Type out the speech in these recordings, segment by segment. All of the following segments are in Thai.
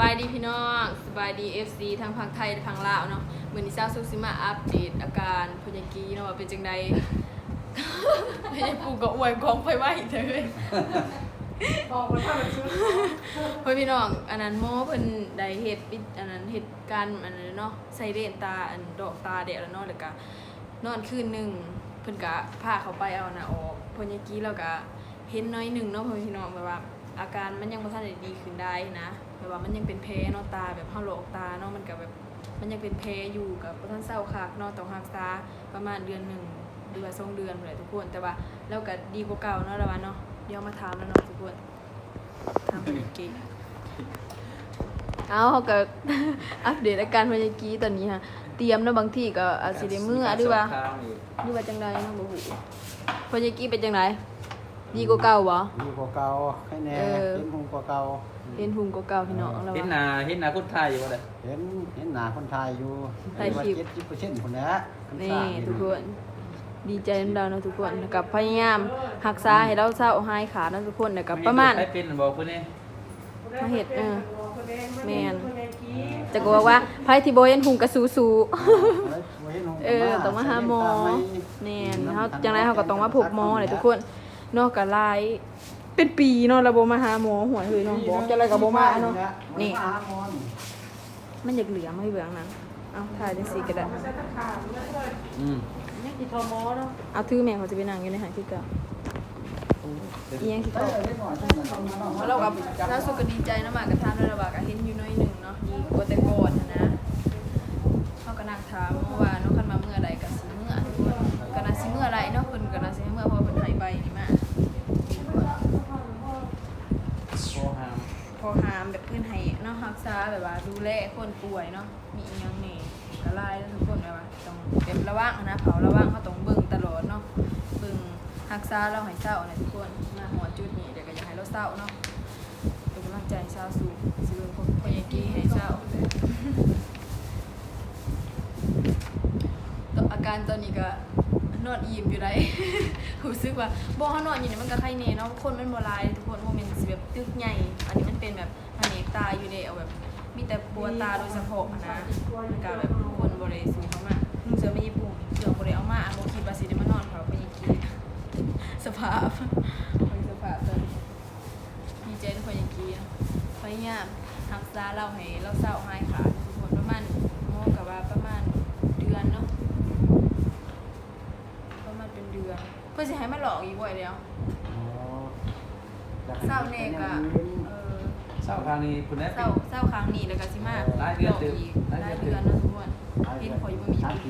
บายดีพี่น้องสบายดี FC ทั้งพังไทยและพังลาวเนาะมือนี้ซาวซุกซิมาอัปเดตอาการพยากีเนาะว่าเป็นจังใดพยาปูก็อวยกองไปไหวเถอะเว้ยบอกมันถ้ามันซื้อเพื่อนพี่น้องอันนั้นหมอเพิ่นได้เฮ็ดปิดอันนั้นเฮ็ดการอันนั้นเนาะใส่เลนส์ตาอันดอกตาแดดแล้วเนาะแล้วก็นอนคืนหนึงเพิ่นก็พาเขาไปเอาน่ะออกพยากีแล้วก็เห็นน้อยหนึงเนาะเพื่อนพี่น้องแบบว่า อาการมันยังบ่ทันได้ดีขึ้นได้นะแบบว่ามันยังเป็นแผลเนาะตาแบบเฮาโลกตาเนาะมันก็แบบมันยังเป็นแผลอยู่กับบ่ทันเศร้าคักเนาะต้องรักษาประมาณเดือนหนึ่งหรือว่าสองเดือนพุ่นแหละทุกคนแต่ว่าแล้วก็ดีกว่าเก่าเนาะแล้วว่าเนาะเดี๋ยวมาถามแล้วเนาะทุกคนถามเพิ่นอีกทีเอาเขาก็ อัปเดตอาการพยากีตอนนี้ฮะเตรียมเนาะบางทีก็อาจสิได้มือหรือว่าหรือว่าจังใดเนาะบ่ฮู้พยากีเป็นจังได ดีกว่าเก่าบ่ ดีกว่าเก่าให้แน่เออ เห็นหงกว่าเก่าเห็นหุ่งกว่าเก่าพี่น้องแล้วเห็นหว่านาเห็นหนาคนไทยอยู่บ่ได้เห็นเห็นหน้าคนไทยอยู่ถ่ายคลิป เจ็ดสิบเปอร์เซ็นต์คนละคันี่สร้างทุกคน ดีใจนำดาวเนาะทุกคนแล้วกับพยายามรักษาให้เราเศร้าหายขาดเนาะทุกคนแล้วกับประมาณ ใครเป็นบอกเพิ่นนี่มาเฮ็ดเออแม่นคนแดงกี้จะก็บอกว่าไผที่บ่เห็นหุ่งก็สู้บ่ห็นหงๆเออต้องมาหาหมอแม่นเฮาจังไดเฮาก็ต้องมาพบหมอเลยทุกคน เนาะก็หลาย เป็นปีเนาะเราบ่มาหาหมอหวยเฮ้ยเนาะบอกจังไดก็บ่มาเนาะนี่มาหาหมอนี่ มันอยากเหลืองให้เบื้องนั้นเอาถ่ายจังซี่ก็ได้ใส่ตะขาบแล้วก็อืมนี่กี่ทอมอเนาะเอาถือแม่เขาจะไปนั่งอยู่ในหางที่เก่าอีหยังสิเอ้เขายเล็กน้อยจังนั้นเอามาเนาะเรากับเราสุกก็ดีใจนะหมากกับทานด้วยระบากก็เห็นอยู่หน้อยหนึ่งเนาะดีกว่าแต่ก่อนนะนะเขาก็นักถามว่าน้องคันมาเมื่อใดกับสิเมื่อทุกคนก็น่าสิเมื่อไรเนาะเพิ่นก็น่าสิเมื่อเพราะเพิ่นหายไปนี่มา โอหาม พ อหามแบบเพิ่นให้เนาะรักษาแบบว่าดูแลคนป่วยเนาะมีอีหยังนี่ก็หลายแล้วทุกคนแบบว่าต้องเป็นระวังนะเผาระวังเขาต้องเบิ่งตลอดเนาะเบิ่งรักษาเราให้เศร้านะทุกคนมาหัวจุดนี้เดี๋ยวก็อยากให้เราเศร้าเนาะเป็นกำลังใจให้เศร้าสู่สิเบิ่งพวกพยากีให้เศร้าตอาการตอนนี้ก็ นอนอิ่มอยู่ได้รู้สึกว่าบ่เฮานอนอยู่เนี่ยมันก็ไข้แน่เนาะคนมันบ่หลายทุกคนบ่แม่นสิแบบตึกใหญ่ อันนี้มันเป็นแบบแผนกตาอยู่เด้เอาแบบ มีแต่ปัวตาโดยเฉพาะอะนะมันก็แบบคนบ่ได้สูงเข้ามาลุงเสือไม่ญี่ปุ่นเสือบ่ได้เอามาอะบ่คิดว่าสิได้มานอนเขาไปอีกทีสภาพสภาพตอนนี้ดีใจทุกคนยังกี้เนาะพยายามรักษาเราให้เราเศร้าหายขาดทุกคนประมาณโมกับว่าประมาณเดือนเนาะ ประมาณเป็น เดือนเพื่อจะให้มาหลอกอีกบ่อยเดียวอ๋ออยกให้เศร้าเนกอะเออเสาร์ทางนี้เพิ่นได้เศร้าเศร้าครั้งนี้แล้วก็สิมาหลายเดือนหลอกเติบอีกหลายหลายเดืเดืออนนนะทุกคนเห็นขอยอยู่บ่มีสามปี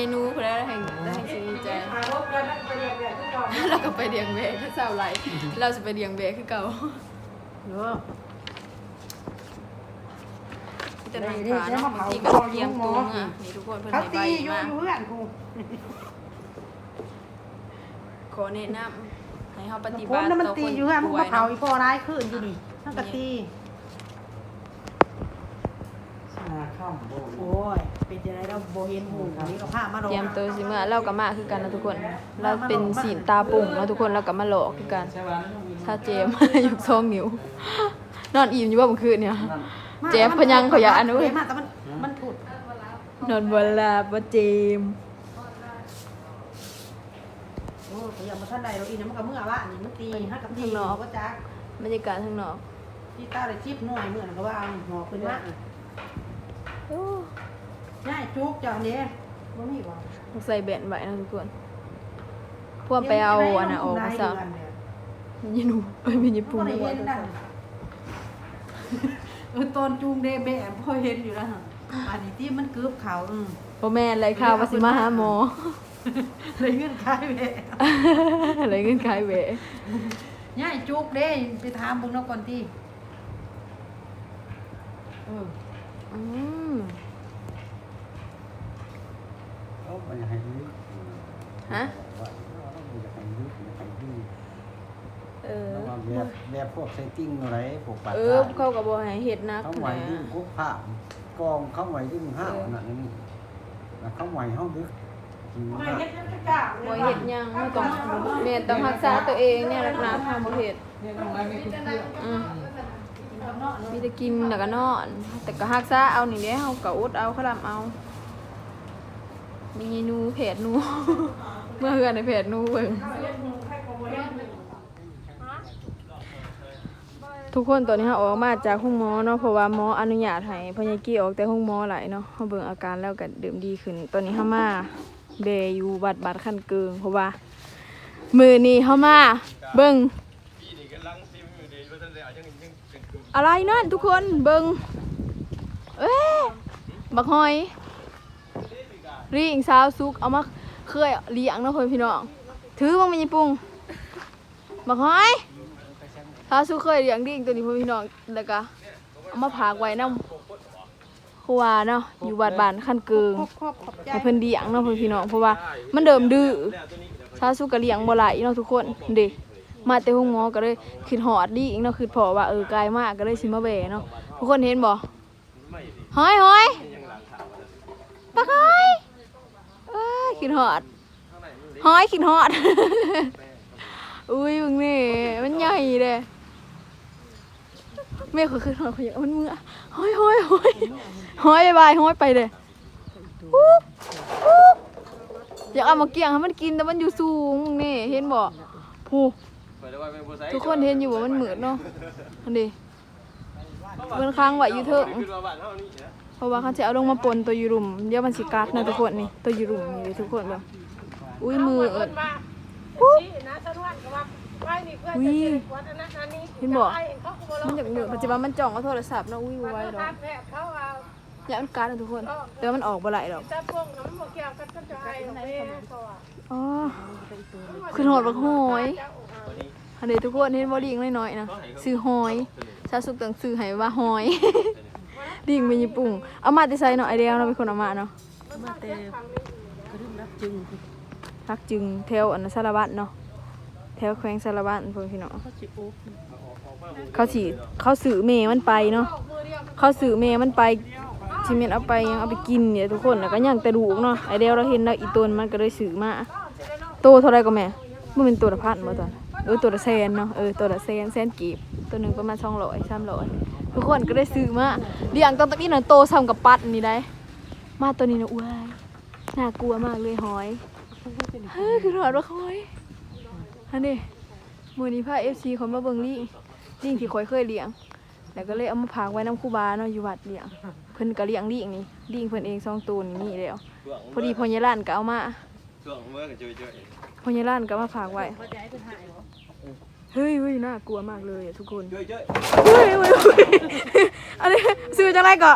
มีมีเมนูเพื่อได้ให้ได้ให้ชีวิตใจหารถกันไปเรียกเนี่ยทุกคนเราก็ไปเลี้ยงแบะคือเศร้าไหลเราจะไปเลี้ยงแบะคือเก่าเนาะจะนั่งทานเนาะบางทีก็เตรียมตัวอะนี่ทุกคนเพิ่นเขาให้ใบตีอยู่มาอยู่เพื่อนกูขอแนะนำให้เฮาปฏิผบัมติน่ะมันต่อตีคนอยู่ฮะมึงป่วมายเผาเนาะอีพ่อร้ายขึ้นอยู่นี่ทั้งกะตี สาข้าม โบโอ้ย เป็นจะได้เราโบเห็นหูนี่ก็ผ้ามาลงเตรียมตัวสิเมื่อเราก็มาคือกันนะทุกคน เราเป็นสีนตาปุ่งเนาะทุกคนเราก็มาหลอกคือกันใช่ป่ะถ้าเจมยกซองนิ้วนอนอิ่มอยู่ว่าเมื่อคืนเนี่ย เจ็บพะยังขอยาอันนู้นเจ็บมากแต่มันมันถุดนอนบนลาบ่เจมโอ้ยยังมาท่านใดเราอีนะมันก็เมื่อวะนี่มันตีห้ากับตีก็จักบรรยากาศข้างนอกที่ตาเลยชิบหน่วยเมื่อนั้นก็ว่าเอาหอขึ้นมาโอ้ ง่ายจุกจังเด้บ่มีบ่ต้องใส่แบนไว้นะทุกคนพวกไปเอาอันน่ะออกมาซะมันยินูเอ้ยมันยิปูปุ่งได้หัวเห็นดังเออตอนจูงเดแบะพอเห็นอยู่แล้วฮะอันนี้ที่มันกึบเขาอืมบ่แม่นไรข่าวว่าสิมาหาหมอเลยเงื่อนไขแบะอะไรเงินขายแหวะง่ายจุกเด้ไปถามเบิ่งเนาะก่อนที่เอออืม เขาไม่ให้ยืดฮะว่าเขาไม่อยากให้ยืดอยากให้ยืดแบบพวกเซตติ้งอะไรพวกปัดเออเขาก็บ่ให้เฮ็ดนักเขาไหวนะดึงกุ๊กผ้าพกองเขาไหวดึงห้าวนั่นนี่แล้วเขาไหวห้องดึกกินไม่ผ้าเฮ็ดจังกะบ่เฮ็ดหยังเราต้องแม่ต้องรักษาตัวเองเนี่ยรักษาทางบ่เฮ็ดเนี่ยต้องไว้ไม่คุ้นเครื่องอืมมีแต่กินแล้วก็นอน แต่ก็รักษาเอานี่แหละเฮาก็อดเอาคลำเอา มีนูเพจนู เมื่อเฮือนในเพจนูเบิ่งทุกคนตอนนี้เราออกมาจากห้องหมอเนาะเพราะว่าหมออนุญาตให้พญากี้ออกแต่ห้องหมอหลายเนาะเฮาเบิ่งอาการแล้วก็เดิมดีขึ้น ตอนนี้เฮามาเบอยู่บัดบัดคันเกิงเพราะว่า มือนี้เฮามาเบิ่งอะไรนั่นทุกคนเบิ่งเอ้ยบักหอย รีงสาวซุกเอามาเคยเลี้ยงนะเพิ่นพี่น้อง ถือบ่มีปุงบักหอยสาวซุกเคยเลี้ยงดิ่งตัวนี้เพิ่นพี่น้องแล้วก็เอามาผากไว้น้ำครัวเนาะอยู่บานบ้านคันเกิงครอให้เพิ่อนเลี้ยงเนาะเพิ่นพี่น้องเพราะว่ามันเดิมดื้อซาสุกก็เลี้ยงบ่ไหลเนาะทุกคนเด้มาแต่ห้องหมอก็เลยคิดฮอดดีอีกเนาะคิดพอว่าเออไกลมากก็เลยสิมาแบเนาะทุกคนเห็นบ่หอยหอยปลาหอย เอ้ยคิดฮอดหอยคิดฮอด อุ้ยมึงนี่มันใหญ่เด้แม่ขอขึ้นหอยขออยากเอามันมือหอยหอยหอยหอยบายหอยไปเด้ปุ๊บปุ๊บอยากเอามาเกี่ยงให้มันกินแต่มันอยู่สูงนี่เห็นบ่ผู้ทุกคนเห็นอยู่ว่ามันเหมือนเนาะอันนี้มันค้างไว้อยู่เถอะ เพราะว่าเขาจะเอาลงมาปนตัวอยูรุมเดี๋ยวมันสิกัดนะทุกคนนี่ตัวอยูรุมนี่เลยทุกคนแบบอุ้ยมือเอิดปุ๊บนะสนวนก็ว่าไว้นี่เพื่อจะเจ็บวัดอันนั้นอันนี้เห็นบ่ไอ้เขาก็บ่รอมันอยากเหมือนปัจจุบันมันจ่องเอาโทรศัพท์เนาะอุ้ยบ่ไหวดอกแพทย์เขาเอาอย่ามันกัดนะทุกคนแต่ว่ามันออกบ่ไหลดอกตะพวงน้ำบ่เกี่ยวกันก็จะให้แม่เขาอะอ๋อคือหอดบักหอยอันนี้ทุกคนเห็นบ่ลิงน้อยๆนะซื้อหอยชาสุกตังซื้อให้ว่าหอย ลิงมีญี่ปุ่งเอามาแต่ไสเนาะไอเดียเนาเป็นคนเอามาเนาะมาแต่กระดึงรับจึงรักจึงแถวอันนั้นสารวัตรเนาะแถวแขวงสารวัตรพวกพี่เขาสิโอ๊บเขาสิเขาสื่อเมย์มันไปเนาะเขาสื่อเมย์มันไปชิเมนเอาไปยังเอาไปกินเนี่ยทุกคนแล้วก็ย่างแต่ดูกเนาะไอเดียเราเห็นแล้วอีตัวมันก็เลยสื่อมาโตเท่าไรก็แม่มันเป็นตัวละพันมาตอนเออตัวละแสนเนาะเออตัวละแสนแสนกีบตัวหนึ่งประมาณสองร้อยสามร้อย ทุกคนก็ได้ซื้อมาเลี้ยงตอนตะกี้น่ะโตซ้ำกับปัดนี่ได้ มาตัวนี้นะอ้วยน่ากลัวมากเลยหอยเฮ้ยคือหอยว่าหอยอันนี้มือนี้พาเอฟซีคนมาเบิ่งลิงลิงที่คอยเคยเลี้ยงแล้วก็เลยเอามาพากไว้น้ำคูบาเนาะอยู่วัดเลี้ยงเพิ่นก็เลี้ยงลิงนี่ลิงเพิ่นเองสองตัวนี่นี่แล้วพอดีพอยายล้านก็เอามาช่วงเมื่อกับจุยจุยพอยายล้านก็เอามาพากไว้ เขาจะให้เพิ่นหายบ่เฮ้ยเฮ้ยน่ากลัวมากเลยอะทุกคนจุยจุยเฮ้ยเฮ้ยเฮ้ยอันนี้ซื้อจังไรก็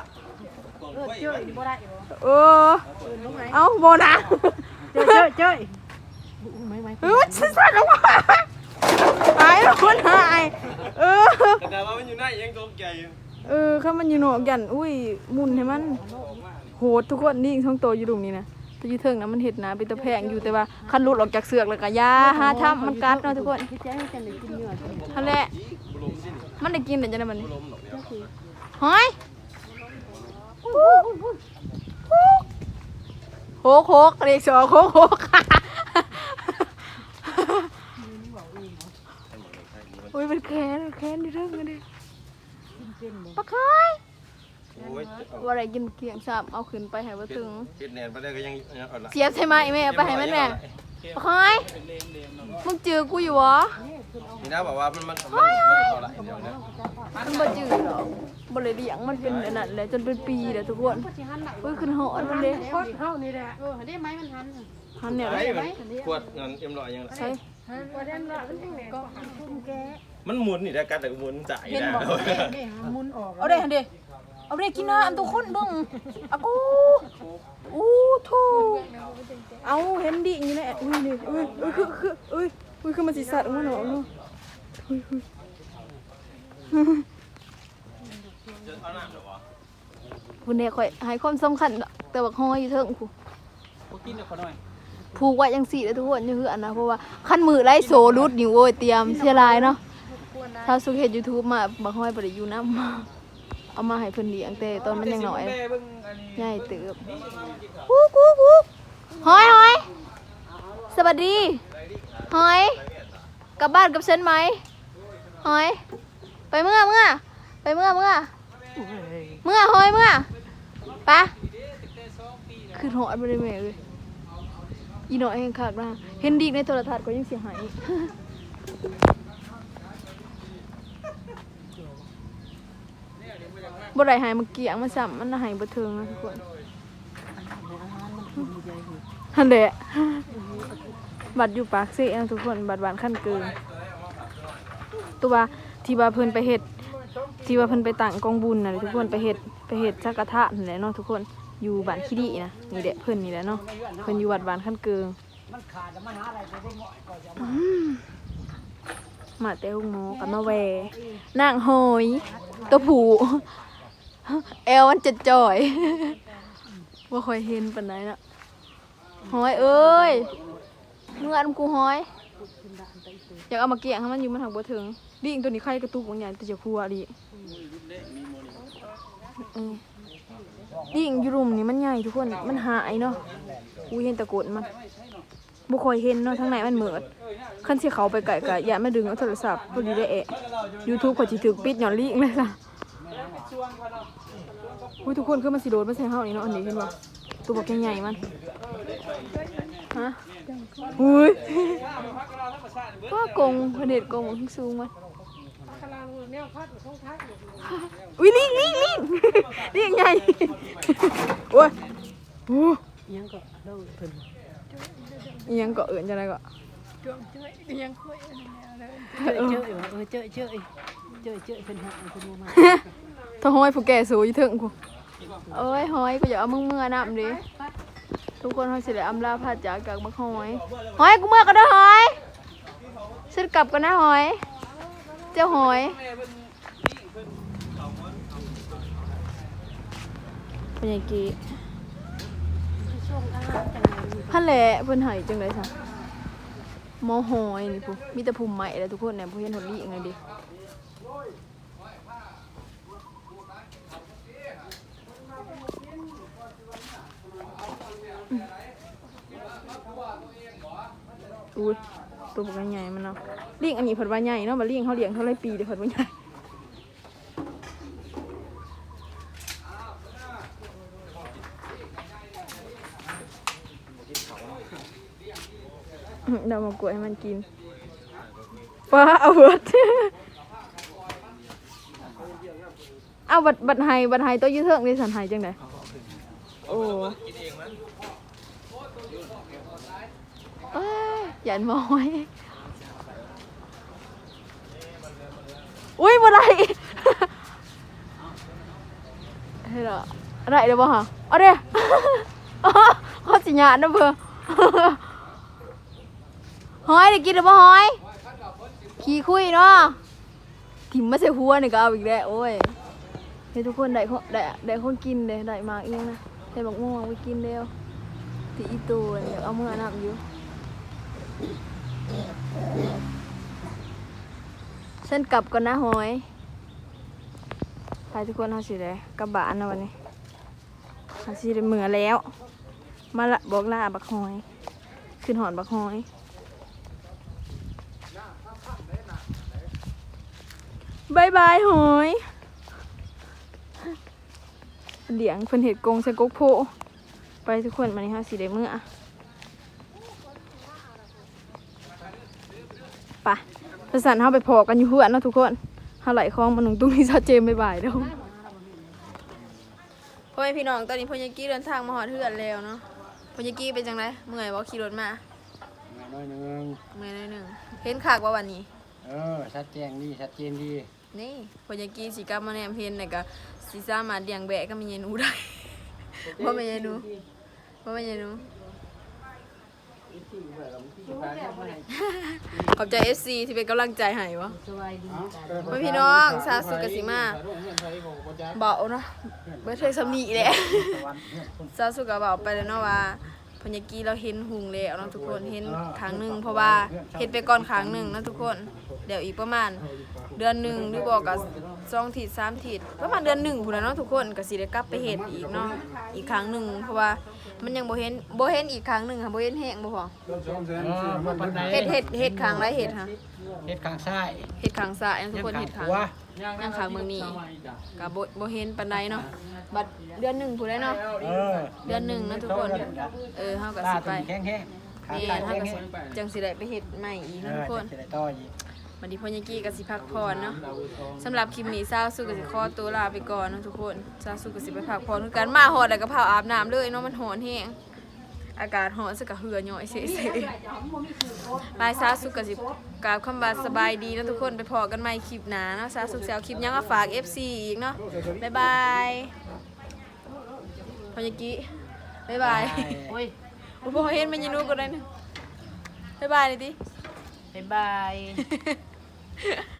กองเออไว้เจ้ยบ่ได้บ่เออเออลงไหนเอาโบนะเจ้ยเจ้ยเจ้ยไม่ไม่เฮ้ยฉันสั่นออกมาหายแล้วคนหายเออแต่ว่ามันอยู่ไหนยังตกใจเออข้ามันอยู่หนอกยันอุ้ยหมุนให้มันโหดทุกคนนี่ท้องโตอยู่ดุมนี่นะ ตัวอยูเทิงนะมันเห็ดนะเป็นตะแพงอยู่แต่ว่าคันหลุดออกจากเสือกแล้วก็ยาหาทำมันกัดเนาะทุกคนที่จะให้กันได้กินเนื้อนั่นแหละมันได้กินแต่จะได้มันบุลมหนอกเนี่ยหอยโคกโคกเรียกสอโคกโคกอุ้ยเป็นแคนเป็นแคนอยู่เทิงกันดิปะคอย โอ้ยว่าอะไรกินเกลียงสับเอาขึ้นไปให้บ่ถึงคิดแนนไปได้ก็ยังยังอ่อนละเสียบใช่ไหมแม่เอาไปให้มันแม่ปะคอยมึงจือกูอยู่วะนี่นะบอกว่ามันมันมันมันเท่าไหร่เดียวนะมันบ่จือหรอกบ่เลยเลี้ยงมันเป็นอันนั้นแหละจนเป็นปีแล้วทุกคนอุ้ยขึ้นหอดมันเลยโคตรเฮานี่แหละเออได้ไหมมันหันหันเนี่ยไอ้มันขวดเงินเอ็มร้อยยังใช่บ่ได้ละมันจังได๋ก็คุ้มแกมันหมุนนี่ได้กัดแต่ก็หมุนจ่ายนะนี่มุนออกเอาเด้หันเด้ เอาเด้กินน้ำทุกคนเบิ่งอะกูอู้ทูเอาเห็นดิอยู่ในอุ้ยนี่อุ้ยอุ้ยคือคืออุ้ยอุ้ยคือมันสิสัตว์ออกมาเนาะเนาะอุ้ยอุ้ยเอาหน้าเหรอวะคุณเด็กข่อยให้ความสำคัญดอกแต่บักฮอยอยู่เทิงผู้บ่กินเดี๋ยวขอหน่อยผูกไว้จังสี่เลยทุกคนอยู่คืออันนะเพราะว่าขั้นมือไล่โซรุดอยู่โอ้ยเตรียมเสียลายเนาะถ้าสุขเฮ็ด YouTube มาบักห้อยบ่ได้อยู่นำ เอามาให้เพิ่นเลี้ยงแต่ตอนมันยังน้อยแม่เบิ่งอันนี้ใหญ่เติบกุ๊กกุ๊กกุ๊กหอยหอยสวัสดีหอยกลับบ้านกับฉันไหมหอย ไปเมื่อเมื่อไปเมื่อเมื่อเมื่อหอยเมื่อไปะคือหอยบริเวณเลยอีหน่อยเองขาดมาเห็นดีในโทรทัศน์ก็ยังเสียหายอีก บ่ได้หายมาเกี่ยงมาซ้ำมันหายบ่เทิงนะทุกคนฮันเดะบัตรอยู่ปากเสีนะทุกคนบัตรบานขั้นเกินตัวว่าที่ว่าเพิ่นไปเฮ็ดที่ว่าเพิ่นไปตั้งกองบุญนะทุกคนไปเฮ็ดไปเฮ็ดจักกระทะนั่นแหละเนาะทุกคนอยู่บ้านขี้ดีนะนี่แหละเพิ่นนี่แหละเนาะเพิ่นอยู่วัดบานขั้นเกิงมันขาดแล้วมันหาอะไรไปได้ง่อยก็จะมาหุงหมอกับมาแวนางหอยตัวผู แอลมันจะจ่อยว่าคอยเห็นปานไหนน่ะหอยเอ้ยเมื่ออันกูหอย อยากเอามาเกี่ยงให้มันอยู่มันหักบ่ถึงดิงตัวนี้ใครกระตุกบางอย่างแต่จะพัวดิเออดิงอยู่รุมนี่มันใหญ่ทุกคนมันหายเนาะกูเห็นตะโกนมันบ่ค่อยเห็นเนาะทางไหนมันเหมือดคันสิเขาไปไก่กะอย่ามาดึงเอาโทรศัพท์พอดีได้เอะ YouTube ขาสิถูกปิดหย่อนลิงเลยค่ะ อุ้ยทุกคนคือมันสิโดดมาใส่เฮานี่เนาะอันนี้เห็นบ่ตัวบอกใหญ่ๆมันฮะอุ้ยก็กงเพิ่นเฮ็ดกงมันสูงมันอุ้ยลิงลิงลิงลิงใหญ่โอ้ยโอ้ยังก็เล่าเพิ่นอิหยังก็เอิ้นจังไดก็เจอเจออยู่เออเจอเจอเจอเจอเพิ่นหาเพิ่นมา ถ้าห้อยผู้แก่สูยู่ถึงกูเอ้ยห้อยกูอยากเอามึงเมื่อน้ำดิทุกคนเขาสิได้อำลาพาจากจากบักห้อยห้อยกูเมื่อก็ได้ห้อยฉันกลับกันนะห้อย เจ้าห้อยเป็นยังกี้ฮันแหละเพิ่นหายจังไดซะหมอหอยนี่ผู้มีแต่ภูมิใหม่แล้วทุกคนเนี่ยผู้เห็นหดลียังไงดิ อุ้ยตัวบักใหญ่มันเนาะเลี้ยงอันนี้ผัดว่าใหญ่เนาะมาเลี้ยงเขาเลี้ยงเท่าไรปีเดี๋ยวผัดว่าใหญ่อืมเดี๋ยวมากล้วยให้มันกินป้าเอาเบิดเอาบัดบัดไฮบัดไฮตัวอยืดเถิงในสันไฮจังไดโอ้เอ้ ยันมอยอุ้ยบ่ได้เฮ้ยเหรออะไรเดี๋ยวบ่ฮะเอาเด้เขาสิญาณนะเพื่อหอยได้กินหรือบ่หอย ขี้คุยเนาะถิ่มมาใส่หัวนี่ก็เอาอีกแล้วโอ้ยให้ทุกคนได้คนได้ได้คนกินเลยได้มากเองนะได้บักม่วงไปกินแล้วที่อีตัวนี่อยากเอามือนับอยู่ ฉันกลับก่อนนะหอยไปทุกคนเอาสิเลยกลับานนะวันนี้เอาสิได้มือแล้ว มาละบอกลาบักหอย ขึ้นหอนบักหอยบายบายหอยเดียงเพิ่นเห็ดกงใส่กกโพไปทุกคนมานี่ฮะสีได้เมื่อ ปะประสานเฮาไปพอกันอยู่เพื่อนเนาะทุกคนเฮาไหลคลองมาหนุ่งตุ้งที่ซาเจมบายบายเด้อพ่อแม่พี่น้องตอนนี้พ่อยากี้เดินทางมาหอดเฮือนแล้วเนาะพ่อยากี้เป็นจังไดเมื่อยบ่ขี่รถมาน้อยหนึงเมื่อยหน่อยหนึงเห็นขากว่าวันนี้ เออชัดแจ้งดีชัดเจนดีนี่พอยากีสิกลับมาแนมเพนน่ะก็สิสามารถเลี้ยงแบะก็มีเยนูได้ว่าไม่เยนู ว่าไม่เยนูขอบใจ FC ที่เป็นกำลังใจให้วะสบายดีพ่อพี่น้องซาสุกะสิมา เบาเนาะเบิดเพลงสำนีแหละ ซาสุกะเบาไปแล้วเนาะว่า พพญากีเราเห็นหุงแล้วเนาะทุกคนเห็นครั้งหนึ่งเพราะว่าเห็นไปก่อนครั้งหนึ่งเนาะทุกคนเดี๋ยวอีกประมาณ เดือนหนึ่งหรือบอกกับสองถีดสามถีดประมาณเดือนหนึ่งพู้นแหล้วเนาะทุกคนก็สิได้กลับไปเห็ดอีกเนาะอีกครั้งหนึ่งเพราะว่ามันยังบ่เห็นบ่เห็นอีกครั้งหนึ่งค่ะบ่เห็นแห้งบ่พอเห็ดเห็ดเห็ดครั้งไรเห็ดฮะเฮ็ดข้างซ้ายเห็ดครั้งซ้ายทุกคนข้าเห็งดขครั้ง วายังขางเมืองนี้กับบ่บ่เห็นปานใดเนาะบัดเดือนหนึ่งพู้นได้เนาะเออเดือนหนึ่งเนาะทุกคน เออเฮาก็ตาสิตัไปวแข็งแห้งขานี่ตาเฮาแข็งก็แห้สิงจังสิได้ไปเฮ็ดใหม่อีกเอเนาะอทุกคนจะได้ต่ออีกวันนี้พ่อยากี้ก็สิพักผ่อนเนาะสำหรับคลิปนี้ซาวสุก็สิขอตัวลาไปก่อนเนาะทุกคนซาวสุก็สิไปพักผ่อนคือกันมาฮอดแล้วก็พาอาบน้ำเลยเนาะมันร้อนแฮง อากาศร้อนซะก็เหือย่อยเฉยๆบายซาวสุก็สิกราบคำว่าสบายดีเนาะทุกคนไปพอกันใหม่คลิปหน้าเนาะซาวสุสิเอาคลิปหยังมาฝาก FC อีกเนาะบ๊ายบายพ่อยากี้บ๊ายบายโอ้ยอุปโภเห็นมันยินูก็ได้นะบ๊ายบายเลยดิบ๊ายบาย